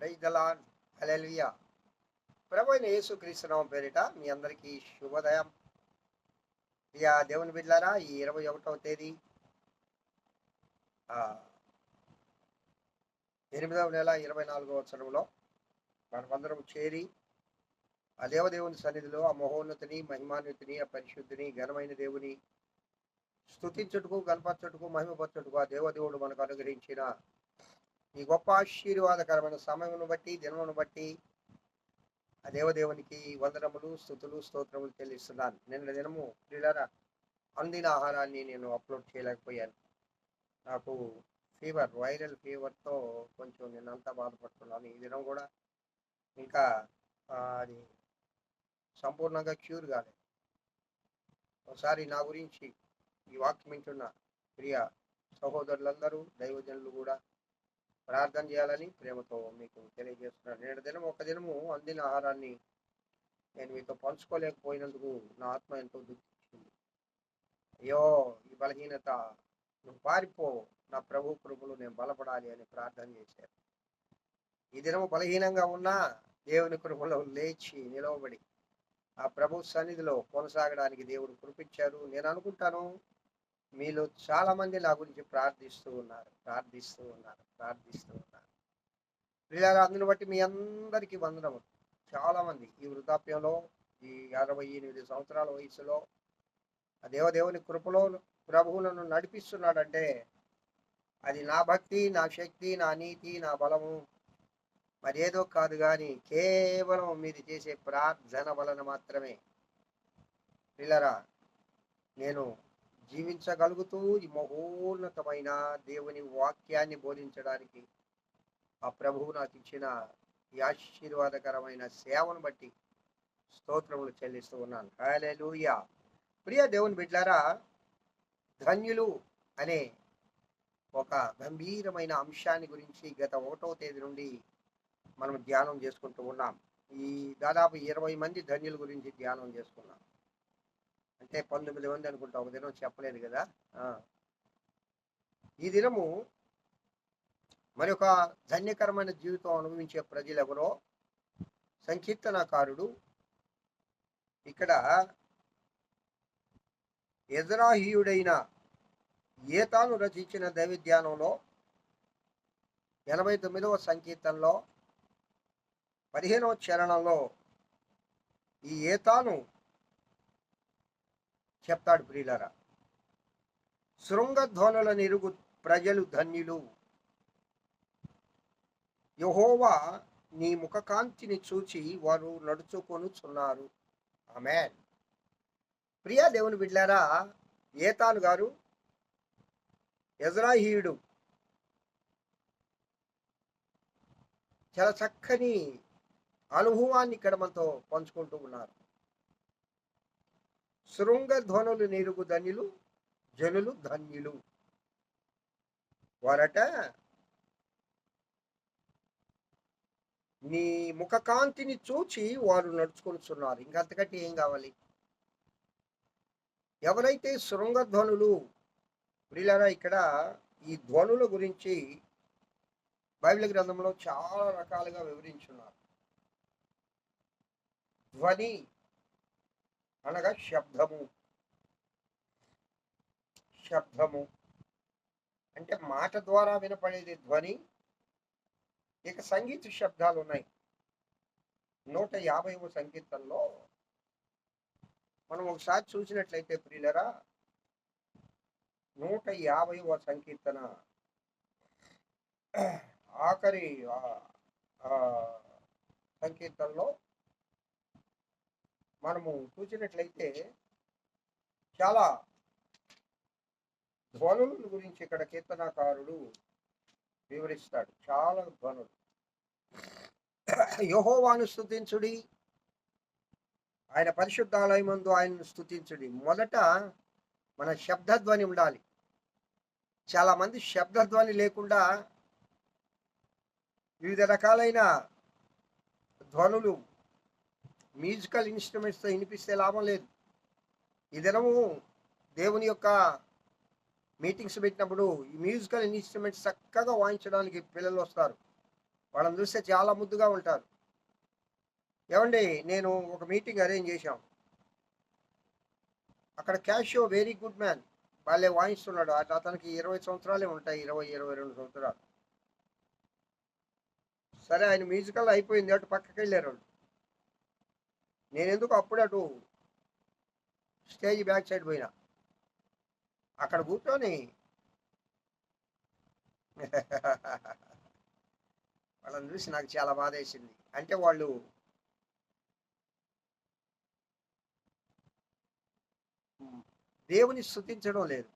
Praise దలాన్ hallelujah ప్రభు అయిన యేసు క్రీస్తునామం పేరిట మీ అందరికీ శుభోదయం. ఇక దేవుని బిడ్డారా ఈ ఇరవై ఒకటవ తేదీ ఆ, ఎనిమిదవ నెల ఇరవై నాలుగవ సంవత్సరంలో మనమందరం చేరి ఆ దేవదేవుని సన్నిధిలో ఆ మహోన్నతిని మహిమాన్వితిని ఆ పరిశుద్ధిని ఘనమైన దేవుని స్తుతించుటకు కనపరచుటకు మహిమపరచుటకు ఆ దేవదేవుడు మనకు అనుగ్రహించిన ఈ గొప్ప ఆశీర్వాదకరమైన సమయమును బట్టి దినమును బట్టి ఆ దేవదేవునికి వందనములు స్థుతులు స్తోత్రములు చెల్లిస్తున్నాను. నిన్న దినము ప్రియులారా అందిన ఆహారాన్ని నేను అప్లోడ్ చేయలేకపోయాను. నాకు ఫీవర్ వైరల్ ఫీవర్తో కొంచెం నేను అంతా బాధపడుతున్నాను. ఈ దినం కూడా ఇంకా అది సంపూర్ణంగా క్యూర్ కాలేదు. ఒకసారి నా గురించి ఈ వాక్యం వింటున్న ప్రియ సహోదరులందరూ దైవజనులు కూడా ప్రార్థన చేయాలని ప్రేమతో మీకు తెలియజేస్తున్నాను. నేడు దినం ఒక దినము అందిన ఆహారాన్ని నేను మీతో పంచుకోలేకపోయినందుకు నా ఆత్మ ఎంతో దుఃఖించింది అయ్యో ఈ బలహీనత నువ్వు పారిపో నా ప్రభు కృపలు నేను బలపడాలి అని ప్రార్థన చేశాను ఈ దినము బలహీనంగా ఉన్నా దేవుని కృపలో లేచి నిలవబడి ఆ ప్రభు సన్నిధిలో కొనసాగడానికి దేవుడు కృపించారు. నేను అనుకుంటాను మీలో చాలా మంది నా గురించి ప్రార్థిస్తూ ఉన్నారు ప్రార్థిస్తూ ఉన్నారు ప్రార్థిస్తూ ఉన్నారు. ప్రియారా అందుని బట్టి మీ అందరికీ వందనము చాలా మంది ఈ వృద్ధాప్యంలో ఈ అరవై ఎనిమిది సంవత్సరాల వయసులో ఆ దేవదేవుని కృపలో ప్రభువులను నడిపిస్తున్నాడంటే అది నా భక్తి నా శక్తి నా నీతి నా బలము. మరేదో కాదు కానీ కేవలం మీరు చేసే ప్రార్థన వలన మాత్రమే. పిల్లరా నేను జీవించగలుగుతూ ఈ మహోన్నతమైన దేవుని వాక్యాన్ని బోధించడానికి ఆ ప్రభువు నాకు ఇచ్చిన ఈ ఆశీర్వాదకరమైన సేవను బట్టి స్తోత్రములు చెల్లిస్తూ ఉన్నాను. హల్లెలూయా. ప్రియ దేవుని బిడ్డారా ధన్యులు అనే ఒక గంభీరమైన అంశాన్ని గురించి గత ఒకటో తేదీ నుండి మనం ధ్యానం చేసుకుంటూ ఉన్నాం. ఈ దాదాపు ఇరవై మంది ధన్యుల గురించి ధ్యానం చేసుకున్నాం. అంటే పంతొమ్మిది మంది అనుకుంటా ఒక దినం చెప్పలేదు కదా. ఈ దినము మరి ఒక ధన్యకరమైన జీవితం అనుభవించే ప్రజలు ఎవరో? సంకీర్తనకారుడు ఇక్కడ ఎజరాహీయుడైన ఏతాను రచించిన దైవిధ్యానంలో ఎనభై తొమ్మిదవ సంకీర్తనలో పదిహేనవ చరణంలో ఈ ఏతాను చెప్తాడు ప్రియులరా. శృంగధ్వనుల నిరుగు ప్రజలు ధన్యులు. యహోవా నీ ముఖకాంతిని చూచి వారు నడుచుకొనుచున్నారు. ఆమె ప్రియా దేవుని బిడ్లారా ఏతాను గారు ఎజ్రాహీయుడు చాలా చక్కని అనుభవాన్ని ఇక్కడ మనతో పంచుకుంటూ ఉన్నారు. శృంగ ధ్వనులు నిరుగు ధన్యులు జనులు ధన్యులు. వారట నీ ముఖకాంతిని చూచి వారు నడుచుకుంటున్నారు ఇంకంతకంటే ఏం కావాలి? ఎవరైతే శృంగ ధ్వనులు ప్రియులారా ఇక్కడ ఈ ధ్వనుల గురించి బైబిల్ గ్రంథంలో చాలా రకాలుగా వివరించున్నారు. ధ్వని అనగా శబ్దము. శబ్దము. అంటే మాట ద్వారా వినపడేది ధ్వని ఇక సంగీత శబ్దాలు ఉన్నాయి. నూట యాభైవ సంకీర్తనలో మనం ఒకసారి చూసినట్లయితే ప్రియులరా నూట యాభైవ సంకీర్తన ఆఖరి సంకీర్తనలో మనము చూసినట్లయితే చాలా ధ్వనుల గురించి ఇక్కడ కీర్తనాకారుడు వివరిస్తాడు. చాలా ధ్వనులు. యహోవాను స్థుతించుడి ఆయన పరిశుద్ధాలయమందు ఆయనను స్థుతించుడి మొదట మన శబ్దధ్వని ఉండాలి. చాలా మంది శబ్దధ్వని లేకుండా వివిధ రకాలైన ధ్వనులు మ్యూజికల్ ఇన్స్ట్రుమెంట్స్తో వినిపిస్తే లాభం లేదు. ఈ దినము దేవుని యొక్క మీటింగ్స్ పెట్టినప్పుడు ఈ మ్యూజికల్ ఇన్స్ట్రుమెంట్స్ చక్కగా వాయించడానికి పిల్లలు వస్తారు. వాళ్ళని చూస్తే చాలా ముద్దుగా ఉంటారు. ఏమండి నేను ఒక మీటింగ్ అరేంజ్ చేశాం. అక్కడ క్యాషియో వెరీ గుడ్ మ్యాన్ వాళ్ళే వాయిస్తున్నాడు. అటు అతనికి ఇరవై సంవత్సరాలే ఉంటాయి ఇరవై ఇరవై రెండు సంవత్సరాలు. సరే ఆయన మ్యూజికల్ అయిపోయింది అటు పక్కకి వెళ్ళారు వాళ్ళు. నేను ఎందుకు అప్పుడే అటు స్టేజ్ బ్యాక్ సైడ్ పోయినా? అక్కడ కూర్చొని వాళ్ళని చూసి నాకు చాలా బాధ వేసింది అంటే వాళ్ళు దేవుని స్థుతించడం లేదు.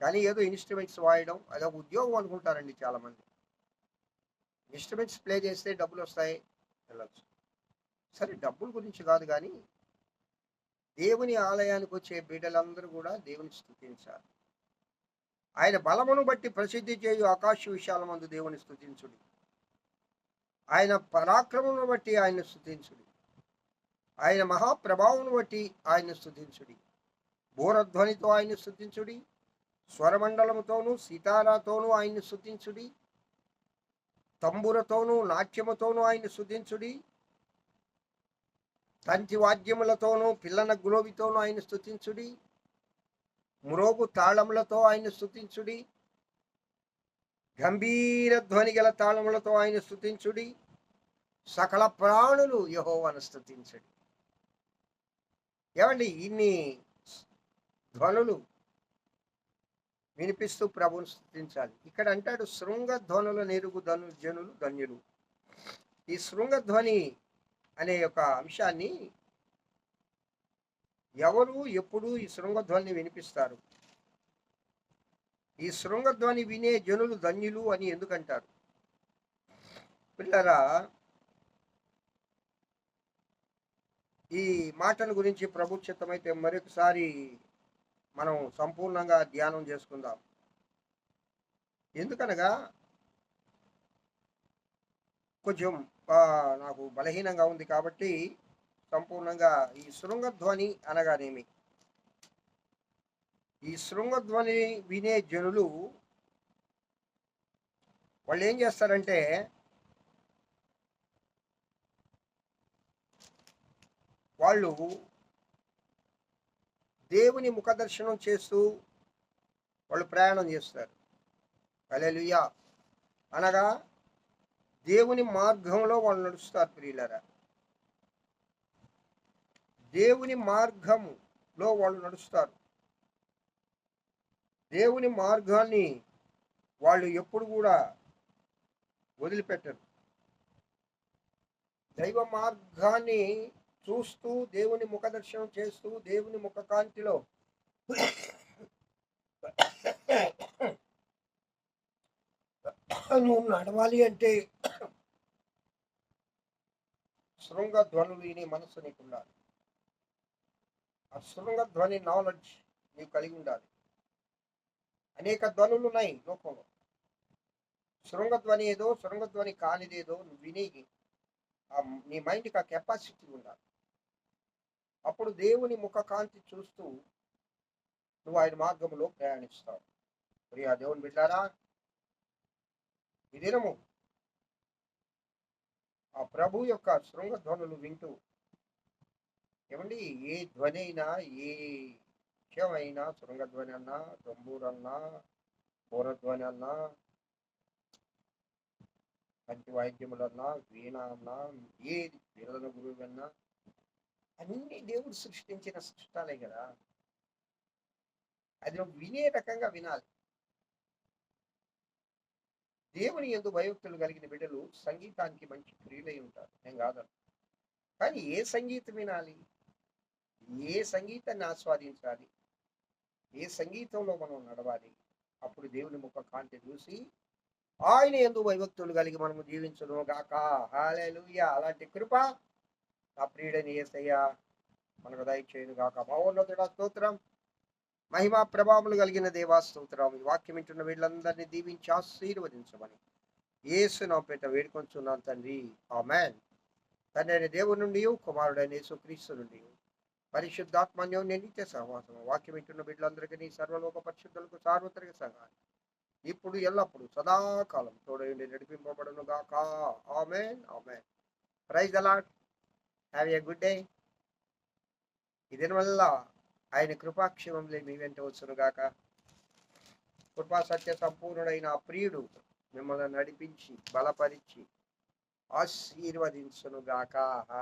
కానీ ఏదో ఇన్స్ట్రుమెంట్స్ వాడడం అదొక ఉద్యోగం అనుకుంటారండి చాలామంది. ఇన్స్ట్రుమెంట్స్ ప్లే చేస్తే డబ్బులు వస్తాయి వెళ్ళచ్చు. సరే డబ్బుల గురించి కాదు కానీ దేవుని ఆలయానికి వచ్చే బిడ్డలందరూ కూడా దేవుని స్థుతించాలి. ఆయన బలమును బట్టి ప్రసిద్ధి చేయు ఆకాశ విషయాల మందు దేవుని స్థుతించుడి. ఆయన పరాక్రమమును బట్టి ఆయన స్థుతించుడి. ఆయన మహాప్రభావమును బట్టి ఆయన స్థుతించుడి. బోరధ్వనితో ఆయన స్థుతించుడి. స్వరమండలముతోనూ సితారాతోనూ ఆయన్ని స్థుతించుడి. తంబురతోనూ నాట్యముతోనూ ఆయన్ని స్థుతించుడి. తంతి వాద్యములతోనూ పిల్లన గులోబితోనూ ఆయన స్థుతించుడి మురోగు తాళములతో ఆయన స్థుతించుడి గంభీర ధ్వని గల తాళములతో ఆయన స్థుతించుడి సకల ప్రాణులు యహోవను స్థుతించుడి ఏమండి ఇన్ని ధ్వనులు వినిపిస్తూ ప్రభువును స్థుతించాలి ఇక్కడ అంటాడు శృంగ ధ్వనుల నెరుగు ధను జనులు ధన్యులు. ఈ శృంగ ధ్వని అనే యొక్క అంశాన్ని ఎవరు ఎప్పుడు ఈ శృంగధ్వని వినిపిస్తారు? ఈ శృంగధ్వని వినే జనులు ధన్యులు అని ఎందుకంటారు? పిల్లరా ఈ మాటల గురించి ప్రభు చిత్తమైతే మరొకసారి మనం సంపూర్ణంగా ధ్యానం చేసుకుందాం. ఎందుకనగా కొంచెం నాకు బలహీనంగా ఉంది కాబట్టి సంపూర్ణంగా ఈ శృంగధ్వని అనగానేమి? ఈ శృంగధ్వని వినే జనులు వాళ్ళు ఏం చేస్తారంటే వాళ్ళు దేవుని ముఖదర్శనం చేస్తూ వాళ్ళు ప్రయాణం చేస్తారు. అలెలుయా అనగా దేవుని మార్గంలో వాళ్ళు నడుస్తారు ప్రియులరా. దేవుని మార్గంలో వాళ్ళు నడుస్తారు. దేవుని మార్గాన్ని వాళ్ళు ఎప్పుడు కూడా వదిలిపెట్టరు. దైవ మార్గాన్ని చూస్తూ దేవుని ముఖదర్శనం చేస్తూ దేవుని ముఖకాంతిలో నువ్వు నడవాలి అంటే శృంగ ధ్వనులు విని మనసు నీకు ఉండాలి ఆ శృంగ ధ్వని నాలెడ్జ్ నీకు కలిగి ఉండాలి. అనేక ధ్వనులు ఉన్నాయి లోకంలో. శృంగ ధ్వని ఏదో శృంగ ధ్వని కానిదేదో నువ్వు విని ఆ నీ మైండ్కి ఆ కెపాసిటీ ఉండాలి. అప్పుడు దేవుని ముఖకాంతి చూస్తూ నువ్వు ఆయన మార్గంలో ప్రయాణిస్తావు. ప్రియా దేవుని బిడ్డారా ఈ దినము ఆ ప్రభు యొక్క శృంగ ధ్వనులు వింటూ ఏమండి ఏ ధ్వని అయినా ఏ విషయమైనా శృంగధ్వని అన్నా తంబూరన్నా పూరధ్వని అన్నా కంటి వాయిద్యములన్నా వీణ అన్నా ఏది వీరదన గురువు అన్నా అన్ని దేవుడు సృష్టించిన సృష్టాలే కదా. అది వినే రకంగా వినాలి. దేవుని ఎందు భయోక్తులు కలిగిన బిడ్డలు సంగీతానికి మంచి ప్రియులై ఉంటారు. నేను కాదను కానీ ఏ సంగీతం వినాలి? ఏ సంగీతాన్ని ఆస్వాదించాలి? ఏ సంగీతంలో మనం నడవాలి? అప్పుడు దేవుని ముఖ కాంతి చూసి ఆయన ఎందు భయభక్తులు కలిగి మనము జీవించడం గాక. హాలేలుయా అలాంటి కృప నా ప్రియుడని ఏసయ్యా మనకు దయచేయను గాక మహోన్నతుడ స్తోత్రం. మహిమా ప్రభావములు కలిగిన దేవాస్తోత్రం ఈ వాక్యం వింటున్న వీళ్ళందరినీ దీవించి ఆశీర్వదించమని యేసు నా పేట వేడుకొంచున్నాను తండ్రి. ఆమెన్. తండ్రి అనే దేవుని నుండి కుమారుడైన యేసుక్రీస్తు నుండి పరిశుద్ధాత్మన్యం నిత్య సహవాసం వాక్యం వింటున్న బిడ్డలందరికీ నీ సర్వలోక పరిశుద్ధులకు సార్వత్రిక సంఘాన్ని ఇప్పుడు ఎల్లప్పుడు సదాకాలం తోడయుండి నడిపింపబడును గాక amen. Amen. Praise a lot have a good day. ఇదిన వల్ల ఆయన కృపాక్షేమంలో మీ వెంట వచ్చునుగాక కృపా సత్య సంపూర్ణుడైన ఆ ప్రియుడు మిమ్మల్ని నడిపించి బలపరిచి ఆశీర్వదించునుగాక గాక.